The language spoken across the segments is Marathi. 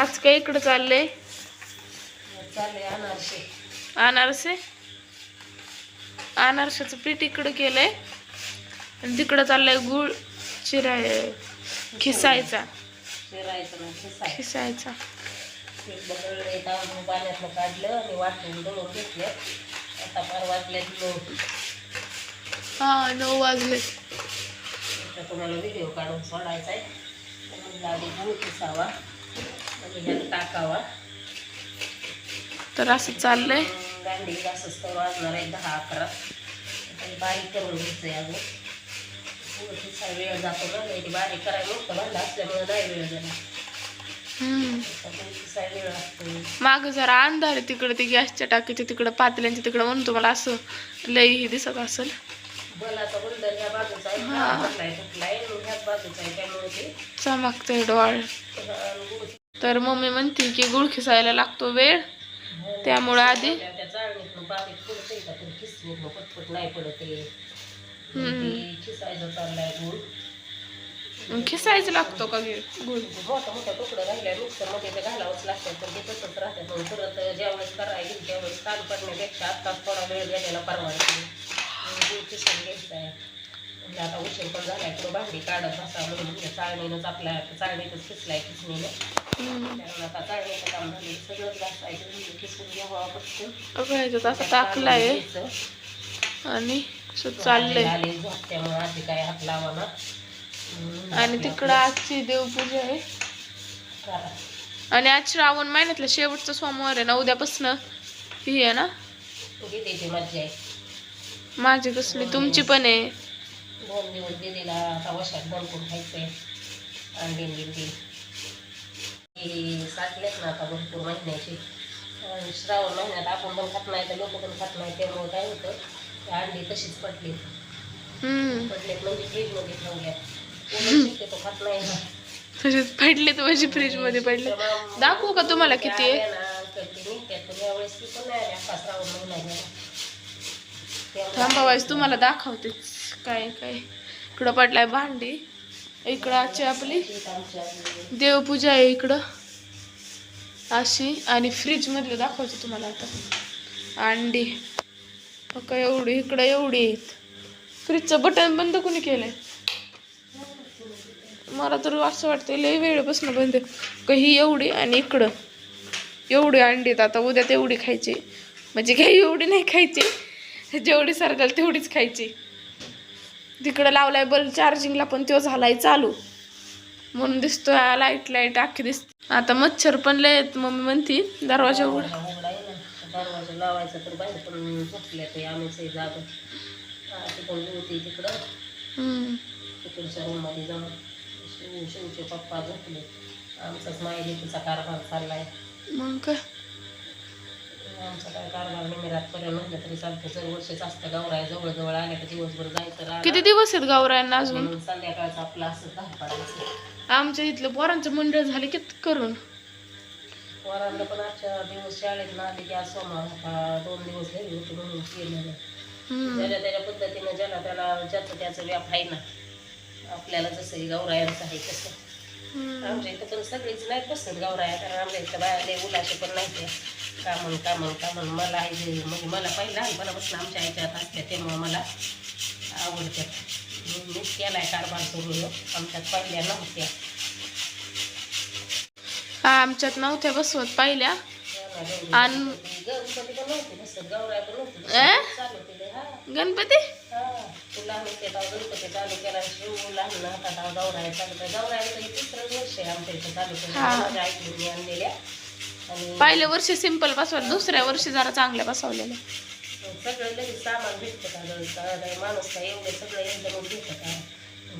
आज काय इकडं चाललंय? चालले अनारसे. अनारशाचं पीठ इकडं केलंय. आणि तिकडं चाललंय गुळ चिराय खिसायचा. खिसायचा. पाण्यातलं काढलं आणि वाटून दळून घेतलं. आता फार हा नऊ वाजले तुम्हाला व्हिडिओ काढून सोडायचा आहे गुळ खिसावा टाकावा तर असं चाललंय. असंच तर वाजणार आहे दहा अकरा बारीक करून अजून वेळ जातो ना नाही बारीक करायला मोठं असल्यामुळे नाही वेळ झाला माग जरा अंधार आहे तिकडं ते गॅसच्या टाकीच्या तिकडं पातल्यांच्या तिकडं म्हणून तुम्हाला असं लई हे दिसत असेल. बाजूचा ते डोळ. तर मम्मी म्हणते की गुळ खिसायला लागतो वेळ. त्यामुळं आधी पण खिसायचं लागतो का गुळ. मोठा मोठा तुकडं राहिलाय मिक्सरमध्ये ते घालावंच लागतं. पण ते तसंच राहतात मग परत ज्यावेळेस करायला त्यावेळेस ताण पडण्यापेक्षा आत्ताच थोडा वेळ गेलेला परवडतो गुळ खिसून घ्यायचा आहे. म्हणजे आता उशीर पण झालाय पुढं भांडी काढत बसा म्हणून म्हणलं चाळणीनंच आपल्या चाळणीतच खिसलाय खिसणीनं. आता चाळणीचं काम झालं सगळंच घासायचं म्हणजे खिसून घ्यावं ह्याच्यात असं टाकलाय. आणि चाललंय. आले आधी काय हात लावा ना आणि तिकडं आजची देवपूजा आहे. आणि आज श्रावण महिन्यातलं शेवटचा सोमवार आहे ना उद्यापासून ही आहे ना? माझी कसली तुमची पण आहे. दोन दिवस दिदीला आता वर्षात बनकून खायचंय. अंडी बिंडी हे साठलेत ना आता भरपूर महिन्याची. श्रावण महिन्यात आपण पण खात नाही तर लोक पण खात नाही त्यामुळे काय होतं ते अंडी तशीच पडली. पडलेत म्हणजे फ्रीजमध्ये ठेवल्या. कोणी शक्यतो खात नाही ना. तसेच पडले तर माझी फ्रीजमध्ये पडले दाखवू का तुम्हाला किती आहे? थांबा वाईस तुम्हाला दाखवते काय काय? इकडं पडलाय भांडी. इकडं आजची आपली देवपूजा आहे इकडं. अशी. आणि फ्रीजमधलं दाखवते तुम्हाला आता. अंडी. फक्त एवढी इकडं एवढी. आहेत फ्रीजचं बटन बंद कोणी केलंय? मला तर असं वाटतं लय वेळपासून बंद आहे. का ही एवढी आणि इकडं. एवढी अंडी आहेत आता. उद्या तेवढी खायची. म्हणजे काही एवढी नाही खायची. जेवढी सरकाल तेवढीच खायची. तिकडं लावलाय बल्ब चार्जिंगला पण तो झालाय चालू. म्हणून दिसतोय लाइट लाइट अख्खी दिसते. आता मच्छर पण लय आहेत मम्मी म्हणती दरवाजा उघड. दरवाजा लावायचा तर बाहेर पण झोपल्या ते जाग होती तिकडं. तिकडच्या रूममध्ये जाऊन शिव शिवचे पप्पा झोपले. आमचाच मायलेकीचा कारभार चाललाय. मग काय? आमचा काय कारभार निमिरात पर्यंत तरी जर वर्षच असतं गौराय जवळजवळ आल्या तर दिवसभर जायचं राहणार. किती दिवस आहेत गावरायांना अजून? म्हणून संध्याकाळचं आपलं असं दहा आमच्या इथलं पोरांचं मंडळ झाले किती करून. पोरांना पण आजच्या दिवस शाळेत ना आले की आज सोमवार होता. दोन दिवस घरी होते म्हणून केलेलं. हम्म. ज्याच्या त्याच्या पद्धतीनं ज्याला त्याला ज्याचं त्याचं व्याप आहे ना आपल्याला जसं गौरायांचं आहे तसं. हम्म. आमच्या इथं पण सगळीच नाही बसत गौराया कारण आमच्या इथं बाया लय उलाशे पण नाही त्या कामन कामन कामन. मला आहे जे- म्हणजे मला पहिलं लहानपणापासून आमच्या आईच्या हात असल्या त्यामुळं मला आवडतात मी केलाय कारभार सुरू आमच्यात पहिल्या नव्हत्या. हा आमच्यात नव्हत्या बसवत पाहिल्या. आणि गणपती आणि पहिल्या वर्षी सिंपल बसवत दुसऱ्या वर्षी जरा चांगल्या बसवलेल्या सगळं लगेच सामान भेटतं का? माणूस काय एवढं सगळं एकदमच भेटतं का?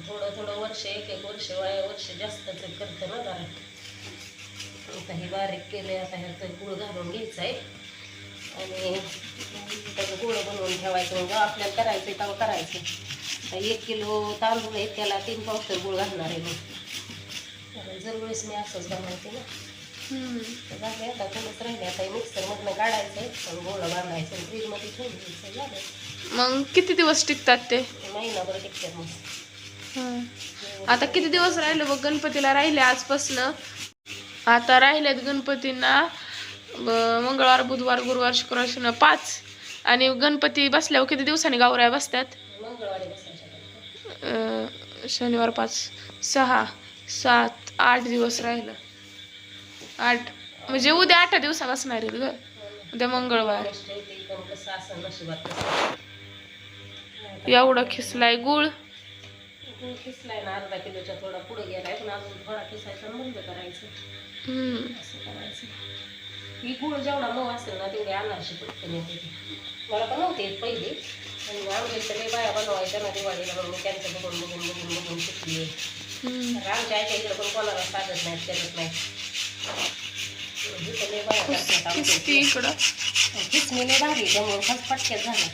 थोडं थोडं वर्ष एक एक वर्ष वया वर्ष जास्त ते करतं ना जरा. आता हे बारीक केले आता ह्यात गुळ घालून घ्यायचं आहे आणि त्याचं गुळ बनवून ठेवायचं म्हणजे आपल्याला करायचं तेव्हा करायचं. एक किलो तांदूळ आहे त्याला तीन पावसर गुळ घालणार आहे मग कारण दरवेळेस मी असंच बनवते ना. झाले आता थोडंच राहिले आता मिक्सरमधनं काढायचं आणि गोळा बांधायचं आणि फ्रीजमध्ये ठेवून द्यायचं झालं मग किती दिवस टिकतात ते? महिनाभर टिकतात मग आता किती दिवस राहिले बघ गणपतीला राहिले आजपासनं? आता राहिल्यात गणपतींना मंगळवार बुधवार गुरुवार शुक्रवार शनिवार पाच. आणि गणपती बसल्यावर किती दिवसांनी गावराया बसतात? शनिवार पाच सहा सात आठ दिवस राहिलं. आठ. म्हणजे उद्या आठ दिवसा बसणार आहेत ग. उद्या मंगळवार. एवढं खिसलाय गुळ. गूळ खिसलाय ना अर्धा किलोच्या थोडा पुढे गेलाय पण अजून थोडा खिसायचा बंद करायचं. असं करायचं. ही गूळ जेवढा मऊ असेल ना तेवढी अनारशी पटकन येते. मला पण नव्हते पहिली. आणि आमच्या लई बाया बनवायच्या ना दिवाळीला मग मी त्यांचं बघून बघून बघून बघून शिकली. आमच्या आईच्या इकडे पण कोणाला साधत नाहीत करत नाही इथं इकडं? भारी पटक्यात झाला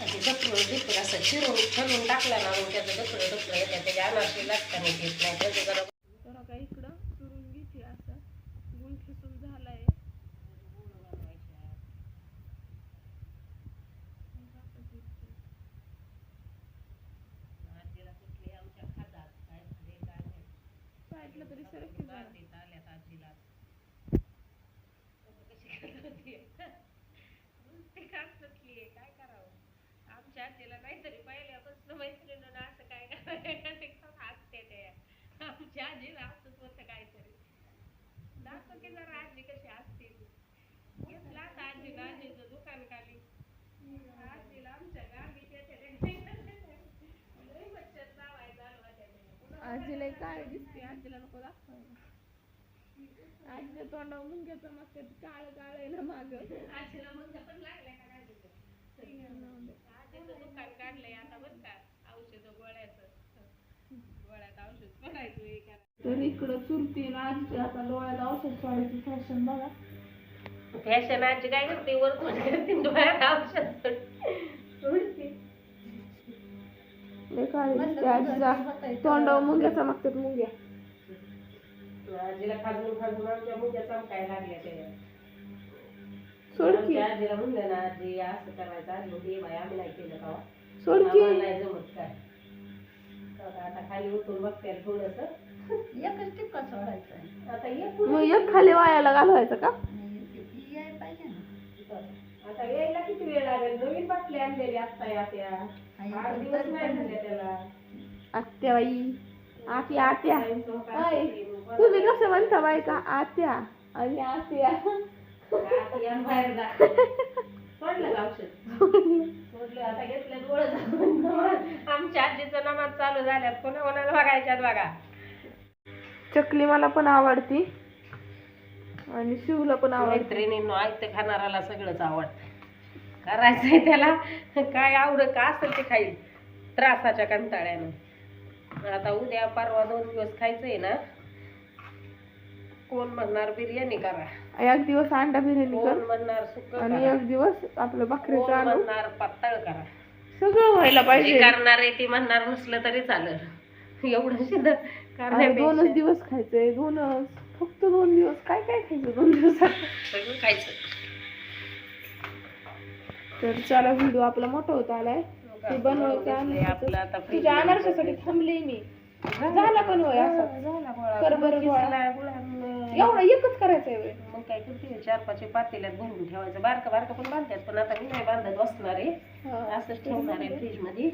आणि असं चिरून ठेवून टाकला ना मग त्याचं डकडं डकडं येतात त्याच्या अनारशी लागताना येत नाही त्याचं जरा तर आता इकडं चुरून घेते असं गुळ खिसून झालाय आजीला कुठली आमच्या खातात काय झाले काय नाही साईडला तरी सरक की जरा. बांधीत आल्यात आजीला कशी करत होती नुसती कासतली आहे, काय करावं आमच्या आजीला नाहीतरी पहिल्यापासून मैत्रिणीनं असं काय करायचं? हसते ते आमच्या आजीला असंच होतं काहीतरी. दाखव की जरा आजी कशी असते घेतला आता आजीला आजीचं दुकान खाली आजीला आमच्या गावी येते लई मच्छर चावायला चालू होत्या. आजीला काय दिसते आजीला नको दाखवायला आजीच्या तोंडावर मुंग्याचं मग काळ काळ आहे ना माग आजीला मुंग्या पण लागल्या का आजीचं? दुकान काढलंय आता बरं का औषध गोळ्याचं गोळ्यात औषध पडायचं करायचं. तर इकडं चुरती ना आजीच्या आता डोळ्यात औषध सोडायची फॅशन बघा फॅशन आजी काय करते वर करते डोळ्यात औषध. लय काळी दिसते आजीचा तोंडावर मुंग्याचा मागतात मुंग्या. आजीला खाजून खाजून आमच्या मुंग्या चमकायला लागल्या त्या सोडकी आमच्या आजीला म्हणलं ना आजी असं करायचं आजी म्हणते, "ए बाई आम्ही नाही केलं का सोडकी आम्हाला नाही जमत काय. तर आता खाली उतरून बघते थोडस. एकच टिपका सोडायचा आता एक मग एक खाली वायाला घालवायचं का? आता यायला किती वेळ लागेल? नवीन बाटली आणलेली आत्ता या त्या. आठ दिवस नाही झाले त्याला. आत्या बाई आत्या आत्या. तुम्ही कसं म्हणता बाई का आत्या आणि आत्या. या बाहेर जा. सोडलं का औषध? सोडलं. आता घेतलं डोळं आमच्या आजीचं नमाज चालू झाल्यात. कोणा कोणाला बघायच्यात बघा. चकली मला पण आवडती. आणि शिवला पण आवडते. मैत्रिणींनो ऐकतं खाणाराला सगळंच आवडतं. करायचंय त्याला. काय आवडत का असेल ते खाईल. त्रासाच्या कंटाळ्यानं. आता उद्या परवा दोन दिवस खायचंय ना. कोण म्हणणार बिर्याणी करा. एक दिवस अंडा बिर्याणी कोण कर म्हणणार सुक आणि करा एक दिवस आपलं बकरीचं कोण आणू. म्हणणार पातळ करा. सगळं व्हायला जे पाहिजे. करणारे ती म्हणणार नसलं तरी चालेल. एवढं शिद आणि दोनच दिवस खायचंय दोनच. फक्त दोन दिवस. काय काय खायचं दोन दिवसात? सगळं खायचं. तर चला व्हिडिओ आपला मोठा होत आलाय. ते बनवायचं आता आणि तुझ्या अनारशासाठी थांबले मी. झाला पण होय असा कर बरं गोळा. एवढा एकच करायचंय होय. मग काय करते? चार पाच पातेल्यात भरून ठेवायचं. बारका बारका पण बांधतात पण आता मी नाही बांधत बसणार आहे. हा. असंच ठेवणार आहे फ्रीजमध्ये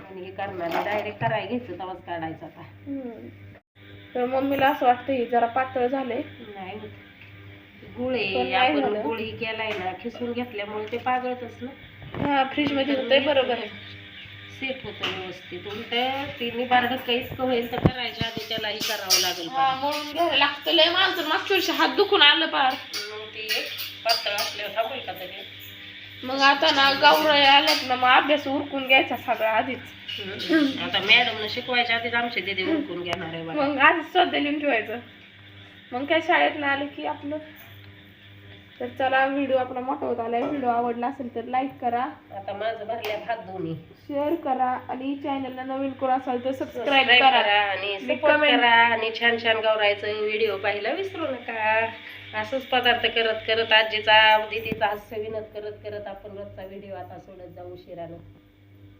आणि हे करणार आहे. डायरेक्ट करायला घ्यायचं तवाच काढायचं आता. तर मम्मीला असं वाटतं हे जरा पातळ झालंय. नाही गुळे पण नाही आपण झालं. गुळी केलाय ना खिसून घेतल्यामुळे ते पागळतच ना हा फ्रीजमध्ये होतंय बरोबर आहे. सेट होतं व्यवस्थित. उलट ती निबारड इतकं होईल तर करायच्या आधी त्यालाही करावं लागेल हा म्हणून घ्यायला लागतं लय माणसं. मागच्या वर्षी हात दुखून आलं पार. मग ते पातळ असल्यावर थांबेल का तरी? मग आता ना गावराया आल्यात ना मग अभ्यास उरकून घ्यायचा सगळा आधीच. आता मॅडमनं शिकवायच्या आधीच आमचे दिदी उरकून घेणार आहे मग आधीच स्वतः लिहून ठेवायचं. मग काय शाळेत ना आलं की आपलं. तर चला व्हिडिओ आपला मोठा होत आलाय. व्हिडिओ आवडला असेल तर लाईक करा. आता माझं भरल्या भात दोन्ही. शेअर करा आणि चॅनलला नवीन कोण असाल तर सबस्क्राईब सबस्क्राईब करा. करा आणि सपोर्ट comment- करा आणि छान छान गौरायचं व्हिडिओ पाहायला विसरू नका. असंच पदार्थ करत करत आजीचा दिदीचा हास्य विनोद करत करत आपण रोजचा व्हिडिओ आता सोडत जाऊ शिरानं.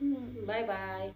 हम्म. Bye bye